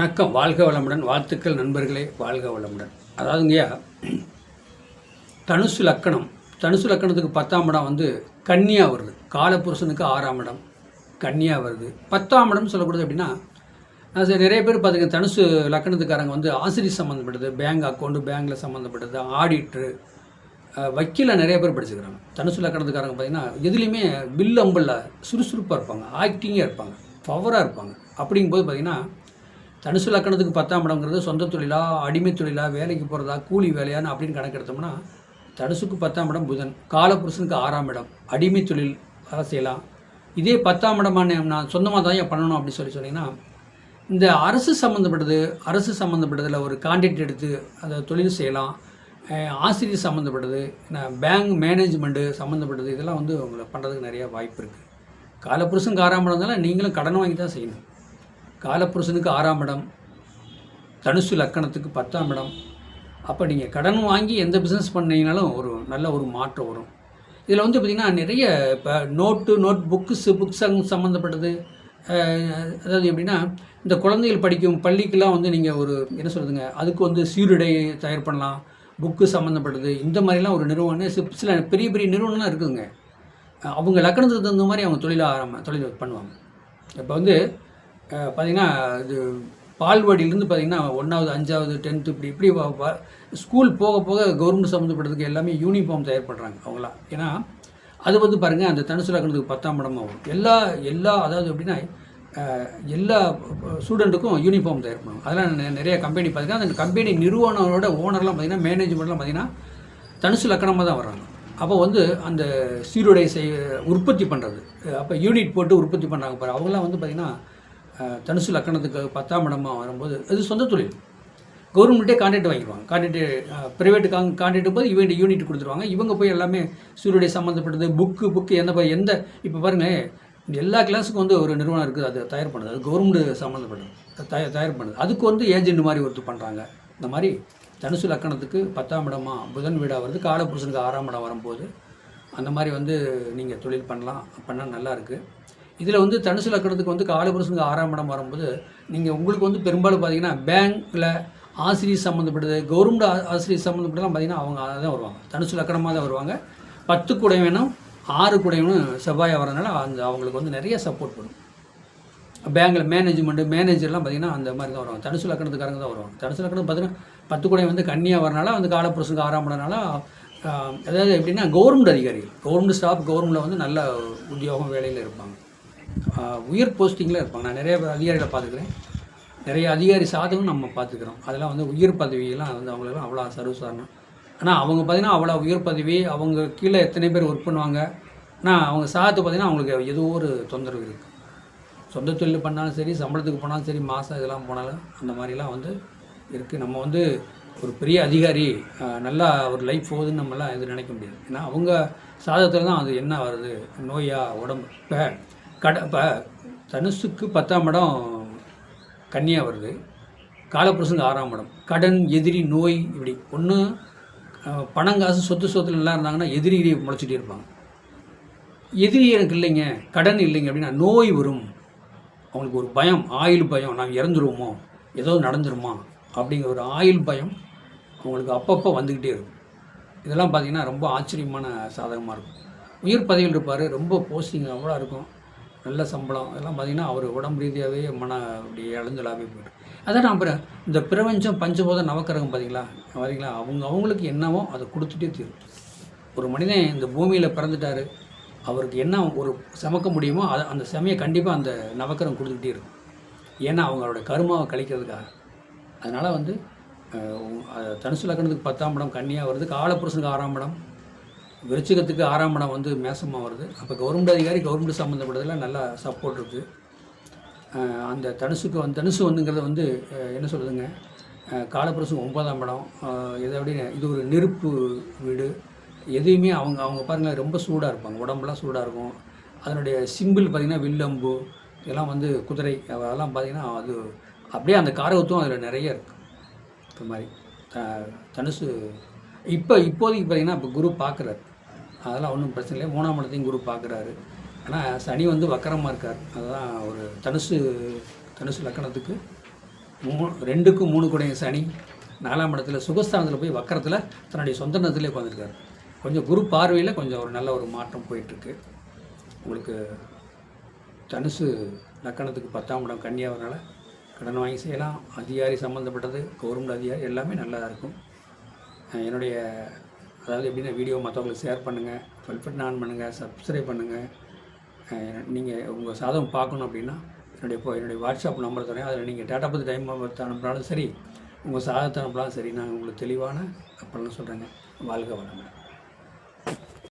வணக்கம் வாழ்க வளமுடன் வாழ்த்துக்கள் நண்பர்களே வாழ்க வளமுடன். அதாவதுங்கய்யா தனுசு லக்கணம் தனுசு லக்கணத்துக்கு பத்தாம் இடம் வந்து கன்னியா வருது. காலபுருஷனுக்கு ஆறாம் இடம் கன்னியா வருது. பத்தாம் இடம் சொல்லக்கூடாது அப்படின்னா சரி நிறைய பேர் பார்த்துங்க தனுசு லக்கணத்துக்காரங்க வந்து ஆசிரியர் சம்மந்தப்பட்டது பேங்க் அக்கௌண்ட்டு பேங்க்கில் சம்மந்தப்பட்டது ஆடிட்ரு வக்கீல நிறைய பேர் படிச்சுக்கிறாங்க. தனுசு லக்கணத்துக்காரங்க பார்த்தீங்கன்னா எதுலேயுமே பில் சுறுசுறுப்பாக இருப்பாங்க ஆக்டிங்காக இருப்பாங்க பவராக இருப்பாங்க. அப்படிங்கும்போது பார்த்திங்கன்னா தனுசு லக்கணத்துக்கு பத்தாம் இடம்ங்கிறது சொந்த தொழிலா அடிமை தொழிலா வேலைக்கு போகிறதா கூலி வேலையான்னு அப்படின்னு கணக்கெடுத்தோம்னா தனுசுக்கு பத்தாம் இடம் புதன் காலபுருஷனுக்கு ஆறாம் இடம் அடிமை தொழில் அதை செய்யலாம். இதே பத்தாம் இடமான நான் சொந்தமாக தான் ஏன் பண்ணணும் அப்படின்னு சொல்லி சொன்னீங்கன்னா இந்த அரசு சம்மந்தப்பட்டது அரசு சம்மந்தப்பட்டதில் ஒரு கான்ட்ராக்ட் எடுத்து அதை தொழில் செய்யலாம். ஆசிரியர் சம்மந்தப்பட்டது பேங்க் மேனேஜ்மெண்ட்டு சம்மந்தப்பட்டது இதெல்லாம் வந்து உங்களை பண்ணுறதுக்கு நிறையா வாய்ப்பு இருக்குது காலப்புருஷன் ஆறாம் இருந்தாலும் நீங்களும் கடன் வாங்கி தான் செய்யணும். காலப்புருஷனுக்கு ஆறாம் இடம் தனுசு லக்கணத்துக்கு பத்தாம் இடம். அப்போ நீங்கள் கடன் வாங்கி எந்த பிஸ்னஸ் பண்ணீங்கனாலும் ஒரு நல்ல ஒரு மாற்றம் வரும். இதில் வந்து பார்த்திங்கன்னா நிறைய இப்போ நோட்டு நோட் புக்ஸு புக்ஸ் சம்மந்தப்பட்டது அதாவது எப்படின்னா இந்த குழந்தைகள் படிக்கும் பள்ளிக்கெலாம் வந்து நீங்கள் ஒரு என்ன சொல்கிறதுங்க அதுக்கு வந்து சீருடை தயார் பண்ணலாம் புக்கு சம்மந்தப்பட்டது இந்த மாதிரிலாம் ஒரு நிறுவனம் சில பெரிய பெரிய நிறுவனம்லாம் இருக்குதுங்க. அவங்க லக்கணத்துக்கு தகுந்த மாதிரி அவங்க தொழில் ஆரம்ப தொழில் பண்ணுவாங்க. இப்போ வந்து பார்த்திங்கன்னா இது பால்வாடியிலேருந்து பார்த்தீங்கன்னா ஒன்றாவது அஞ்சாவது டென்த்து இப்படி இப்படி ஸ்கூல் போக போக கவர்மெண்ட் சம்மந்தப்பட்டதுக்கு எல்லாமே யூனிஃபார்ம் தயார் பண்ணுறாங்க அவங்களாம். ஏன்னா அது வந்து பாருங்கள் அந்த தனுசுலக்கணத்துக்கு பத்தாம் இடமா வரும். எல்லா எல்லா அதாவது எப்படின்னா எல்லா ஸ்டூடெண்ட்டுக்கும் யூனிஃபார்ம் தயார் பண்ணுவாங்க. அதெல்லாம் நிறைய கம்பெனி பார்த்திங்கன்னா அந்த கம்பெனி நிறுவனங்களோட ஓனர்லாம் பார்த்திங்கன்னா மேனேஜ்மெண்ட்லாம் பார்த்திங்கன்னா தனுசு லக்கணமாக தான் வர்றாங்க. அப்போ வந்து அந்த சீருடை செய் உற்பத்தி பண்ணுறது அப்போ யூனிட் போட்டு உற்பத்தி பண்ணுறாங்க பாரு. அவங்களாம் வந்து பார்த்திங்கன்னா தனுசு லக்கணத்துக்கு பத்தாம் இடமா வரும்போது அது சொந்த தொழில். கவர்மெண்ட்டே கான்ட்ராக்ட் வாங்கிடுவாங்க. கான்ட்ராக்ட் ப்ரைவேட்டு காங் கான்ட்ராக்ட் போது இவங்க யூனிட் கொடுத்துருவாங்க. இவங்க போய் எல்லாமே சூரியடை சம்மந்தப்பட்டது புக்கு புக்கு எந்த எந்த இப்போ பாருங்கள் எல்லா கிளாஸுக்கும் வந்து ஒரு நிறுவனம் இருக்குது அது தயார் பண்ணுது. அது கவர்மெண்ட் சம்மந்தப்பட்டது தயார் தயார் பண்ணுது. அதுக்கு வந்து ஏஜென்ட் மாதிரி ஒருத்தர் பண்ணுறாங்க இந்த மாதிரி தனுசு லக்கணத்துக்கு பத்தாம் இடமா புதன் வீடாக வருது காலபுருஷனுக்கு ஆறாம் இடம் வரும்போது அந்த மாதிரி வந்து நீங்கள் தொழில் பண்ணலாம். பண்ணால் நல்லா இருக்குது இதில் வந்து தனுசு லக்கணத்துக்கு வந்து காலபுரசனுக்கு ஆறாம் இடம் வரும்போது நீங்கள் உங்களுக்கு வந்து பெரும்பாலும் பார்த்தீங்கன்னா பேங்க்கில் ஆசிரியர் சம்மந்தப்பட்டது கவர்மெண்ட் ஆசிரியர் சம்மந்தப்பட்டதெல்லாம் பார்த்தீங்கன்னா அவங்க தான் வருவாங்க. தனுசு லக்கணமாக தான் வருவாங்க. பத்து கூட வேணும் ஆறு கூட வேணும் செவ்வாயாக வரதுனால அந்த அவங்களுக்கு வந்து நிறைய சப்போர்ட் பண்ணும். பேங்கில் மேனேஜ்மெண்ட்டு மேனேஜர்லாம் பார்த்தீங்கன்னா அந்த மாதிரி தான் வருவாங்க. தனுசு லக்கணத்துக்காரங்க தான் வருவாங்க. தனுசு லக்கணம் பார்த்தீங்கன்னா பத்து கூட வந்து கன்னியாக வரனால அந்த காலப்புரசுக்கு ஆறாம் அதாவது எப்படின்னா கவர்மெண்ட் அதிகாரிகள். கவர்மெண்ட் ஸ்டாஃப் கவர்மெண்ட்டில் வந்து நல்ல உத்தியோகம் வேலையில் இருப்பாங்க. உயர் போஸ்டிங்கில் இருப்பாங்க. நான் நிறைய அதிகாரிகளை பார்த்துக்கிறேன். நிறைய அதிகாரி சாதகம் நம்ம பார்த்துக்கிறோம். அதெல்லாம் வந்து உயர் பதவியெல்லாம் வந்து அவங்களுக்குலாம் அவ்வளோ சர்வசாரணம் ஆனால் அவங்க பார்த்தீங்கன்னா அவ்வளோ உயர் பதவி அவங்க கீழே எத்தனை பேர் ஒர்க் பண்ணுவாங்க. ஆனால் அவங்க சாதத்தை பார்த்தீங்கன்னா அவங்களுக்கு ஏதோ ஒரு தொந்தரவு இருக்குது சொந்த தொழில் பண்ணாலும் சரி சம்பளத்துக்கு போனாலும் சரி மாதம் இதெல்லாம் போனாலும் அந்த மாதிரிலாம் வந்து இருக்குது நம்ம வந்து ஒரு பெரிய அதிகாரி நல்லா ஒரு லைஃப் போகுதுன்னு நம்மளாம் இது நினைக்க முடியாது. ஏன்னா அவங்க சாதத்தில் தான் அது என்ன வருது? நோயா உடம்பு. இப்போ கட இப்போ தனுசுக்கு பத்தாம் இடம் கன்னியாக வருது. காலப்புருஷனுக்கு ஆறாம் இடம். கடன் எதிரி நோய் இப்படி. ஒன்று பணம் காசு சொத்து சொத்துல நல்லா இருந்தாங்கன்னா எதிரி முளைச்சிட்டே இருப்பாங்க. எதிரி எனக்கு இல்லைங்க கடன் இல்லைங்க அப்படின்னா நோய் வரும். அவங்களுக்கு ஒரு பயம் ஆயுள் பயம் நாங்கள் இறந்துருவோமோ ஏதோ நடந்துருமா அப்படிங்கிற ஒரு ஆயுள் பயம் அவங்களுக்கு அப்பப்போ வந்துக்கிட்டே இருக்கும். இதெல்லாம் பார்த்திங்கன்னா ரொம்ப ஆச்சரியமான சாதகமாக இருக்கும். உயிர் பதவியில் இருப்பார் ரொம்ப போஸ்டிங் அவ்வளோ இருக்கும். நல்ல சம்பளம். இதெல்லாம் பார்த்தீங்கன்னா அவர் உடம்பு ரீதியாகவே மன அப்படி இழந்தலாகவே போயிடும் அதான் நான் அப்புறம் இந்த பிரபஞ்சம் பஞ்சபோத நவக்கிரகம் பார்த்தீங்களா பார்த்தீங்களா அவங்க அவங்களுக்கு என்னவோ அதை கொடுத்துட்டே தீரும். ஒரு மனிதன் இந்த பூமியில் பிறந்துட்டாரு. அவருக்கு என்ன ஒரு சமக்க முடியுமோ அதை அந்த சமையை கண்டிப்பாக அந்த நவக்கரம் கொடுத்துக்கிட்டே இருக்கும். ஏன்னா அவங்களோட கருமாவை கழிக்கிறதுக்காக. அதனால் வந்து தனுசு லக்கணத்துக்கு பத்தாம் படம் கன்னியாக வருது காலப்புருஷனுக்கு ஆறாம் படம் விருச்சிகத்துக்கு ஆறாம் இடம் வந்து மேசமாக வருது. அப்போ கவர்மெண்ட் அதிகாரி கவர்மெண்ட் சம்மந்தப்பட்டதில் நல்லா சப்போர்ட் இருக்குது அந்த தனுசுக்கு வந்து தனுசு வந்துங்கிறது வந்து என்ன சொல்லுதுங்க காலப்புரசு ஒன்பதாம் இடம். எதை அப்படின்னு இது ஒரு நெருப்பு வீடு. எதையுமே அவங்க அவங்க பாருங்கள் ரொம்ப சூடாக இருப்பாங்க. உடம்புலாம் சூடாக இருக்கும். அதனுடைய சிம்பிள் பார்த்திங்கன்னா வில்லம்பு இதெல்லாம் வந்து குதிரை அதெல்லாம் பார்த்திங்கன்னா அது அப்படியே அந்த காரகத்துவம் அதில் நிறைய இருக்குது இந்த மாதிரி. த- தனுசு இப்போ இப்போதைக்கு பார்த்தீங்கன்னா இப்போ குரு பார்க்குறாரு அதெல்லாம் ஒன்றும் பிரச்சனை இல்லை. மூணாம் இடத்தையும் குரு பார்க்குறாரு. ஆனால் சனி வந்து வக்கரமாக இருக்கார். அதுதான் ஒரு தனுசு தனுசு லக்கணத்துக்கு. மூ ரெண்டுக்கும் மூணு குடையும் சனி. நாலாம் இடத்துல சுகஸ்தானத்தில் போய் வக்கரத்தில் தன்னுடைய சொந்த இடத்துல உட்காந்துருக்காரு கொஞ்சம் குரு பார்வையில் கொஞ்சம் ஒரு நல்ல ஒரு மாற்றம் போயிட்டுருக்கு. உங்களுக்கு தனுசு லக்கணத்துக்கு பத்தாம் இடம் கன்னியாவதுனால கடன் வாங்கி செய்யலாம். அதிகாரி சம்மந்தப்பட்டது கவர்மெண்ட் அதிகாரி எல்லாமே நல்லா இருக்கும். என்னுடைய அதாவது எப்படின்னா வீடியோ மற்றவங்களுக்கு ஷேர் பண்ணுங்கள் பெல் பட்டன் ஆன் பண்ணுங்கள் சப்ஸ்கிரைப் பண்ணுங்கள் நீங்கள் உங்கள் சாதகம் பார்க்கணும் அப்படின்னா என்னுடைய இப்போ என்னுடைய வாட்ஸ்அப் நம்பர் தரேன். அதில் நீங்கள் டேட்டா பற்றி டைம் அனுப்புனாலும் சரி உங்கள் சாதகத்தை அனுப்பினாலும் சரி நான் உங்களுக்கு தெளிவான அப்பெல்லாம் சொல்கிறேங்க வாழ்க வளமுடன்.